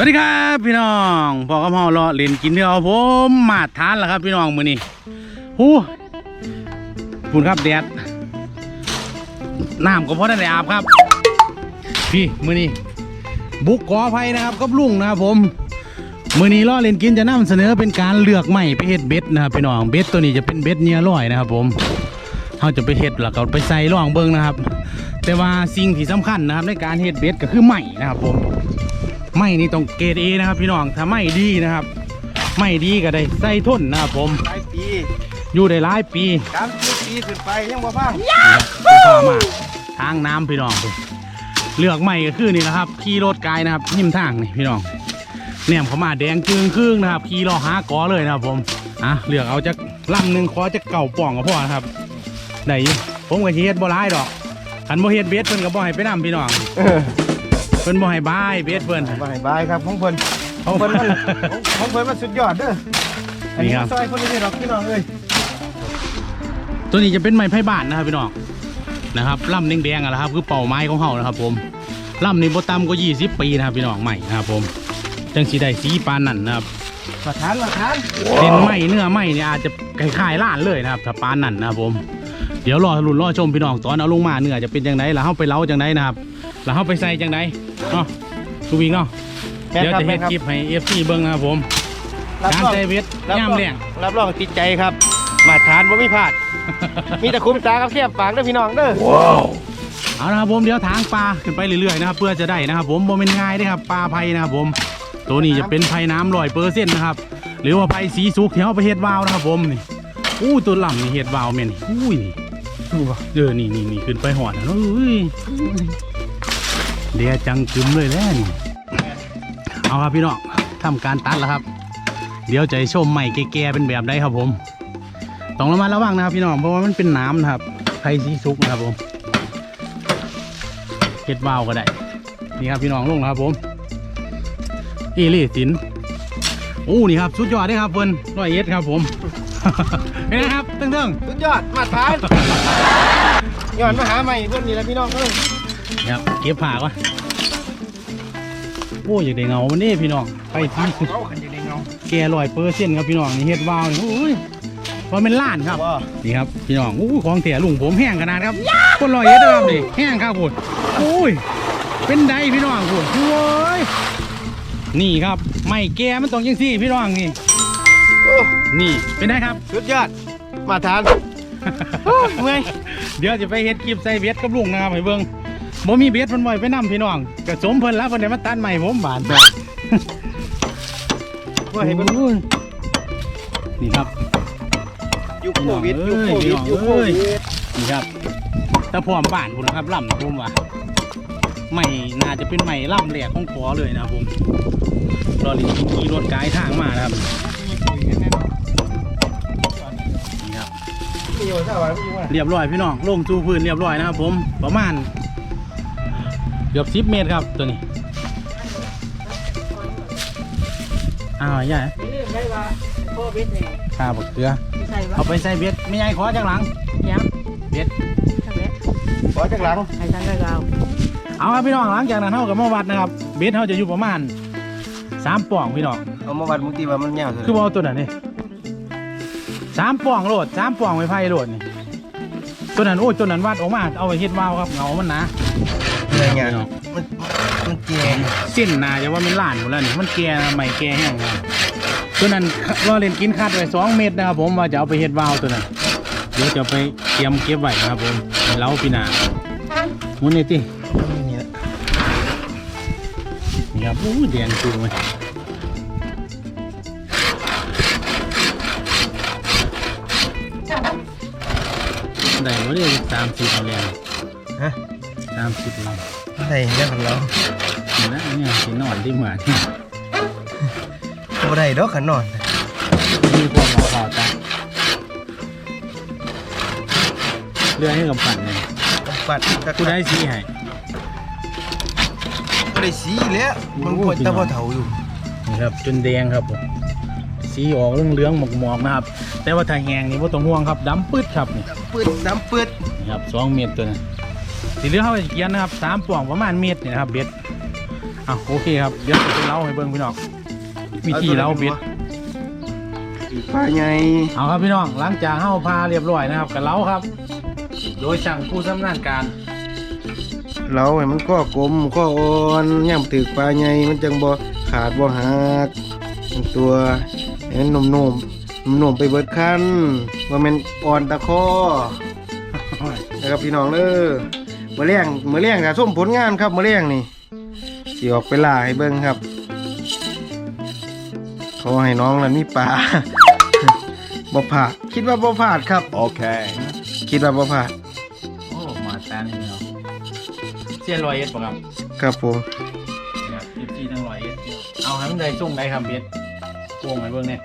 วัสดีครับพี่น้องพอกับเฮาเลาะเล่นกินเนื้อเอาผมมาทานแล้วครับ พี่น้องมือนี้หูปุ่นครับแดดน้ำก็พอได้อาบครับ พี่มือนี้บุกขออภัยนะครับกับลุงนะครับผมมือนี้ล่อเล่นกินจะนำเสนอเป็นการเลือกไม้ไปเฮ็ดเบ็ดนะครับพี่น้องเบ็ดตัวนี้จะเป็นเบ็ดเนื้อลอยนะครับ ผมเขาจะไปเฮ็ดแล้วก็ไปใส่ร่องเบิ่งนะครับ แต่ว่าสิ่งที่สำคัญนะครับในการเฮ็ดเบ็ดก็คือไม้นะครับผม ไม่นี่ต้องเกรดเอนะครับพี่น้องถ้าไม่ดีนะครับ ไม่ดีก็ได้ใส่ทุนนะครับผม หลายปีอยู่ได้หลายปีสามสิบปีขึ้นไปยังบ่พังฟ้ามาทางน้ำพี่น้องพุ่นเลือกไม่ก็คือนี่นะครับ ขี่รถไกลนะครับยิ้มทางนี่พี่น้องเนี่ยเขามาแดงจึงครึ่งนะครับขี่รอหากอเลยนะครับ ผมอะเลือกเอาจากลำหนึ่งขอจะเก่าป่องก็พอนะครับได้อยู่ผมก็สิเฮ็ดบ่ร้ายดอกคันบ่เฮ็ดเบสเพิ่นก็บ่ให้ไปนํพี่น้อง เออเพิ่นบ่ให้บายเบสเพิ่น บายบายครับของเพิ่นของเพิ่นมันของเพิ่นมันสุดยอดเด้ออันนี้นี่ครับ ซอยคนนี้หรอกพี่น้องเอ้ยตัวนี้จะเป็นไม้ไผ่บ้านนะครับพี่น้องนะครับลำแดงๆอะนะครับ คือเป่าไม้ของเขานะครับ ผมลำนี้โบต่ำก็20 ปีนะครับพี่น้องใหม่นะครับ ผมจังสีได้สีปานนั่นนะครับมาทานมาทานเส้นไหมเนื้อไหมเนี่ยอาจจะคล้ายๆล้านเลยนะครับถ้าปานนั่นนะครับ ผม เดี๋ยวรอลุ้นรอชมพี่น้องตอนเอาลงมาเนื้อจะเป็นจังไดแล้วเข้าไปเล้าจังไดนะครับแล้วเข้าไปใส่จังได เนาะทุกวิ่งเนาะแม่นเดี๋ยวครับจะแม่เฮ็นดครับ คลิปให้เอฟซีเบิ้งนะครับผมรับการรองใส่เวทรับย่ามรองแรง รับรองติดใจครับ มาทานบ่มีพลาด มีแต่คุ้มตากับแคบปากเด้อพี่น้องเด้อ เอาละครับผมเดี๋ยวทางปลาขึ้นไปเรื่อยๆนะครับเพื่อจะได้นะครับ ผมโมเป็นง่ายเด้อครับปลาไผ่นะครับผม ตัวนี้จะเป็นไผ่น้ำลอยเปอร์เซ็นต์นะครับหรือว่าไผ่สีสุกที่เขาไปเฮ็ดวาวนะครับผมนี่อู้ตัวลำนี่เฮ็ดวาวแม่นนี่อุ้ยนี่เออนี่นี่นี่ขึ้นไปหอดนะเอ้ย เดียจังกึมเลยแล้วนี่เอาครับพี่น้องทำการตัดแล้วครับ เดี๋ยวจะให้ชมใหม่แก่ๆเป็นแบบใดครับผมต้องระมัดระวังนะครับพี่น้องเพราะว่ามันเป็นน้ำนะครับไผ่สีสุกนะครับผมเฮ็ดวาวก็ได้นี่ครับพี่น้องลงแล้วครับผมอีลี่สินโอ้นี่ครับสุดยอดเลยครับเพิ่นร้อยเอ็ดครับผมเป็นไงครับตึ้งสุดยอดมาทานย้อนมาหาใหม่เพิ่นนี่แหละพี่น้องเอ้ยๆนี่ ครับ เก็บผ่าก่อนโอ้อยากได้เงามันนี่พี่น้องไปที่เอาขันจะได้เงาแกลอยเปอร์เซ็นต์ครับพี่น้องนี่เฮ็ดวาวนี่โอ้ยว่าเป็นล้านครับว่านี่ครับพี่น้องอู้ของเถี่ยลุงผมแห้งขนาดครับคนร้อยเอ็ดนะครับนี่แห้งครับคุณโอ้ยเป็นไดพี่น้องคุณโอ้ยนี่ครับไม่แกมันต้องยังซี่พี่น้องนี่โอ้นี่เป็นไงครับสุดยอดมาทานโอ้ยเมื่อยเดี๋ยวจะไปเฮ็ดคลิปใส่เบ็ดกับลุงนะครับให้เบิ่ง บ่มีเบ็ดมันบ่อยไปนํพี่น้องก็สมเพิ่นแล้วเพิ่นได้มาตัดใหม่ผมบาดแบบเมื่อยให้เพิ่นโอ้ยนี่ครับยุคโควิดยุคโควิดพี่ยุน้คองโคเอ้ยวิดนี่ครับตะพร้อมบ้านพุ่นนะครับล่ำผมว่าไม่น่าจะเป็นใหม่ล่ำแหลกของขอเลยนะครับผมรอลิขี่รถกายทางมานะครับนี่ครับมีอยู่เท่าไหร่พี่ว่าเรียบร้อยพี่น้องลงจูพื้นเรียบร้อยนะครับผมประมาณ เกือบสิบเมตรครับตัวนี้อ้าวใหญ่ไม่ลืมได้ว่าพ่อเบ็ดเนี่ยข้าบักเกลือไม่ใช่ว่าเอาไปใส่เบ็ดไม่ใหญ่ขอจากหลังยังเบ็ดถ้าเบ็ดขอจากหลังให้ทันได้เราเอาครับพี่น้องหลังจากนั้นเท่ากับมาวัดนะครับ เบ็ดเท่าจะอยู่ประมาณสามป่องพี่น้องเอามาวัดมุกตีว่ามันยาวเท่าไหคือร่บเอาตัวไหนนี่สามป่องโหลดสามป่องไม้ไผ่โหลดนี่ตัวนั้นโอ้ยตัวนั้นวัดออกมาเอาไปเฮ็ดวาวครับเงามันหนะ เมื่อยไงมันมันเจ็บเส้นหนาจะว่ามันล้านหมดแล้วนี่มันแก่นะไม่แก่แห้งนะตัวนั้นรอเล่นกินคาดไว้สองเม็ดนะครับผมว่าจะเอาไปเฮ็ดวาวตัวนั้นเดี๋ยวจะไปเตรียมเก็บไว้นะครับผมให้เล้าปีหนามุนนี่ตินี่แหละนี่ครับอู้แดงจูเลยได้บ่ได้สามสิบเอาแล้วฮะ สามสิบเราอะไรเนี่ยของเรานี่นะเนี่ยสินอนที่เหมือนบ่ได้ดอกขันนอนมีพวกหมอข่าวตาเรื่องให้กับปั่นเลยปัดก็กูได้สีให้ก็ได้สีแล้วมันควรจะพอเถาอยู่นี่ครับจนแดงครับผมสีออกเหลืองๆหมอกๆนะครับ แต่ว่าถ้าแห้งนี่ไม่ต้องห่วงครับดำปืดครับนี่ปืดน้ำปืดนี่ครับสองเมตรตัวนั้น สีเหลืองเขาจะเกียนนะครับสามป่องประมาณเมตรนี่นะครับเบ็ดอะโอเคครับเดี๋ยวจะเล่าให้เบิ่งพี่น้องวิธีเล่าเบ็ดปลาใหญ่เอาครับพี่น้องหลังจากเฮาพาเรียบร้อยนะครับกับเล้าครับ โดยช่งผู้ชำนาญการเราให้มันก็กลมก็อ่อนย่ำตึกปลาใหญ่มันจังบ่ขาดบ่หักตัวให้มันนุ่มๆนุ่มๆไปเบิดคันว่ามันอ่อนตะคอนะครับพี่น้องเด้อ มื้อแรงมื้อแรงถ้าส้มผลงานครับมื้อแรงนี่สิออกไปล่าให้เบิ่งครับขอให้น้องนั้นมีปลาบ่พลาดคิดว่าบ่พลาดครับ Okay. คิดว่าบ่พลาดโอ้มาแตนนี่เนาะเสียนรอยเอ็ดป่ะครับครับผมเนี่ยยิบจีทั้งรอยเอ็ดเอาให้มันได้ส่งได้ครับเบ็ดโป่งให้เบิ่งเนี่ย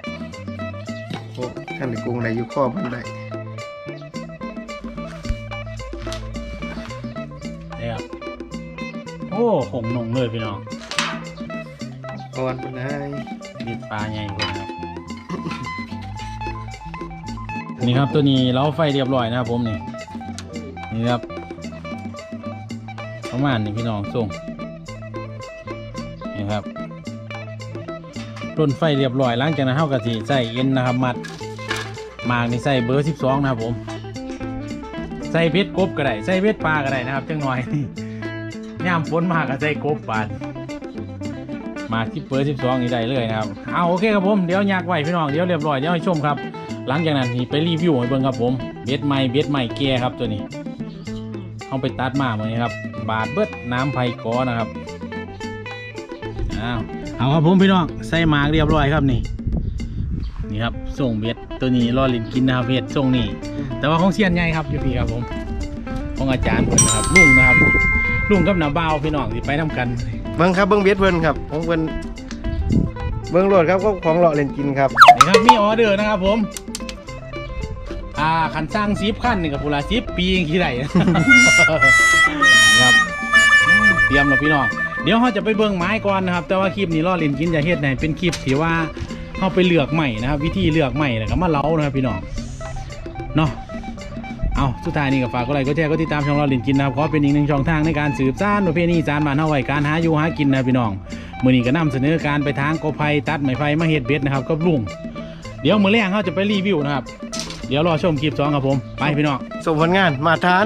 โอ้ท่านได้กรุงได้อยู่ข้อมันได้ โอ้หงหนงเลยพี่น้องอ่อนมันได้เบ็ดปลาใหญ่กว่าครับนี่ครับตัวนี้เราไฟเรียบร้อยนะครับผมนี่นี่ครับประมาณนี้พี่น้องส่งนี่ครับต้นไฟเรียบร้อยหลังจากนั้นเท่ากับที่ใส่เอ็นนะครับมัดหมากนี่ใส่เบอร์สิบสองนะครับผม ใส่เพชรกบก็ได้ใส่เพชรปลาก็ได้นะครับจังหน่อย ย่ามฝนมากก็ใส่กบปานมาที่เบอร์สิบสองนี่ได้เลยนะครับเอาโอเคครับผมเดี๋ยวอยากไหวพี่น้องเดี๋ยวเรียบร้อยเดี๋ยวให้ชมครับ หลังจากนั้นนี่ไปรีวิวให้เบิ่งครับผมเบ็ดใหม่เบ็ดใหม่แก่ครับตัวนี้เอาไปตัดมาเหมือนนี้ครับ บาดเบิดน้ำไผ่กอนะครับอ้าวเอาครับผมพี่น้องใส่หมากเรียบร้อยครับนี่นี่ครับส่งเบ็ดตัวนี้รอลินกินนะครับเบ็ดส่งนี่แต่ว่าของเซียนใหญ่ครับอยู่พี่ครับผมของอาจารย์เพิ่นนะครับลุงนะครับ ลุงกับน้าบ่าวพี่น้องที่ไปทำกัน เบิ่งครับเบิ่งเบ็ดเพิ่นครับของเพิ่นเบิ่งโหลดครับก็ของเลาะเล่นกินครับนี่ครับมีออเดอร์นะครับผม อ่าคันสร้างซิปขั้นหนึ่งกับพูลาซิปปีกี่ไร ครับอืมเตรียมแล้วพี่น้องเดี๋ยวเราจะไปเบิ่งไม้ก่อนนะครับแต่ว่าคลิปนี้ล่อเล่นกินจะเฮ็ดไหนเป็นคลิปที่ว่าเราไปเลือกใหม่นะครับ วิธีเลือกใหม่แล้วก็มาเล้านะครับพี่น้องเนาะ เอาสุดท้ายนี้ก็ฝากกดไลค์กดแชร์กดติดตามช่องเราลินกินนะครับขอเป็นอีกหนึ่งช่องทางในการสืบสานประเพณีจานบานเฮาไว้การหาอยู่หากินนะพี่น้องมือนี้ก็นำเสนอการไปทางกบไผ่ตัดไม้ไผ่มาเฮ็ดเบ็ดนะครับกับลุงเดี๋ยวมือแรกเขาจะไปรีวิวนะครับ เดี๋ยวรอชมคลิปสองครับผมไปพี่น้องส่งผลงานมาทาน